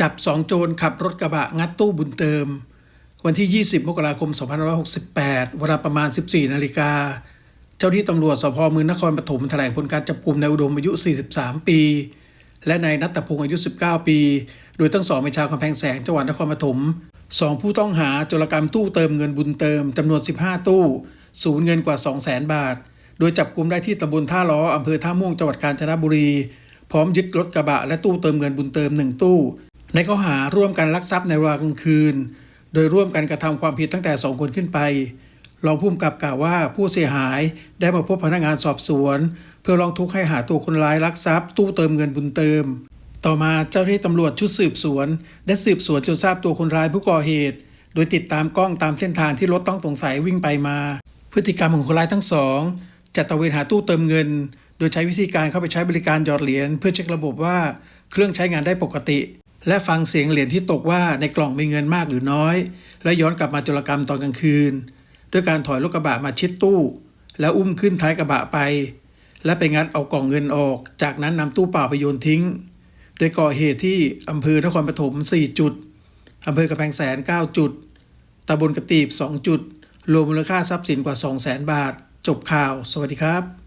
จับสองโจรขับรถกระบะงัดตู้บุญเติม วันที่ 20 มกราคม 2568 เวลาประมาณ 14 นาฬิกา เจ้าที่ตำรวจสพเมืองนครปฐมแถลงผลการจับกลุ่มนายอุดมอายุ 43 ปี และนายนัตพงศ์อายุ 19 ปี โดยทั้งสองเป็นชาวกำแพงแสงจังหวัดนครปฐมสองผู้ต้องหาโจรกรรมตู้เติมเงินบุญเติมจำนวน 15 ตู้ สูญเงินกว่า 200,000 บาท โดยจับกลุ่มได้ที่ตำบลท่าล้ออำเภอท่าม่วงจังหวัดกาญจนบุรี พร้อมยึดรถกระบะและตู้เติมเงินบุญเติมหนึ่งตู้ ในข้อหาร่วมกันลักทรัพย์ในเวลากลางคืน โดยร่วมกันกระทำความผิดตั้งแต่ 2 คนขึ้นไปรองผู้กำกับกล่าวว่าผู้เสียหายได้มาพบพนักงานสอบสวน เพื่อร้องทุกข์ให้หาตัวคนร้ายลักทรัพย์ ตู้เติมเงินบุญเติม ต่อมาเจ้าหน้าที่ตำรวจชุดสืบสวน ได้สืบสวนจนทราบตัวคนร้ายผู้ก่อเหตุ โดยติดตามกล้องตามเส้นทางที่รถต้องสงสัยวิ่งไปมา พฤติกรรมของคนร้ายทั้งสองจะตะเวนหาตู้เติมเงิน โดยใช้วิธีการเข้าไปใช้บริการหยอดเหรียญเพื่อเช็คระบบว่า เครื่องใช้งานได้ปกติ และฟังเสียงเหรียญที่ตกว่าในกล่องมีเงินมากหรือน้อย และย้อนกลับมาโจรกรรมตอนกลางคืน ด้วยการถอยรถกระบะมาชิดตู้ แล้วอุ้มขึ้นท้ายกระบะไป และไปงัดเอากล่องเงินออก จากนั้นนำตู้เปล่าไปโยนทิ้ง โดยก่อเหตุที่อำเภอนครปฐม 4 จุดอำเภอกระแพงแสน 9 จุดตำบลกระตีบ 2 จุด รวมมูลค่าทรัพย์สินกว่า 2 0 0 0 0 0 บาท จบข่าว สวัสดีครับ